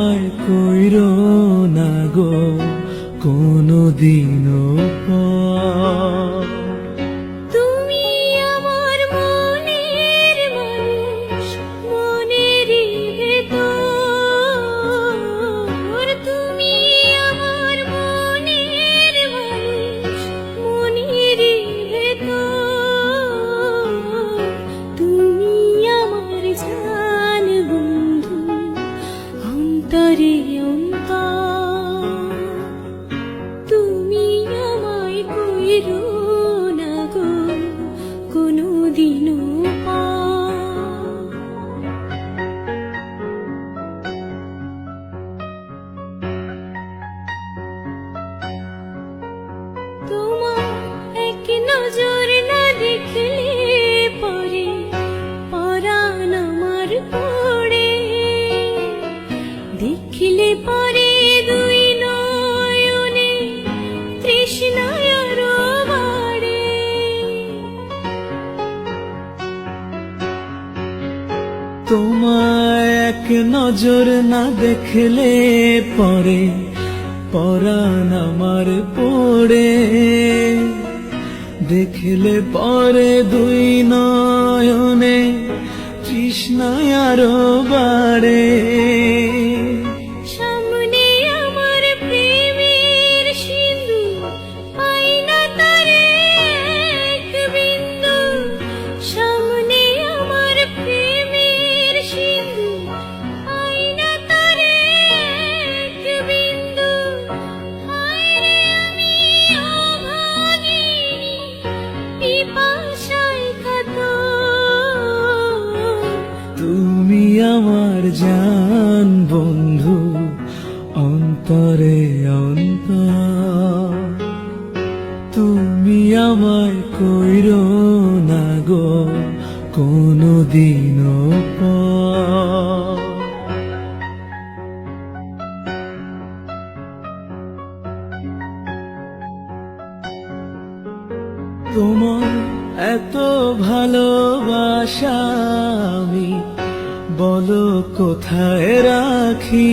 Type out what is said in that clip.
আমায় কইর না গো কোনো দিনও তোমার এক নজর তোমায় এক নজর না দেখলে পরে পরাণ আমার পড়ে। দেখলে পরে দুই নয়নে কৃষ্ণ আরও বাড়ে। তুমি আমার জান বন্ধু অন্তরে অন্তর। তুমি আমায় কইর না গো কোনো দিনও পর। তোমার এত ভালোবাসা আমি বলো কোথায় রাখি?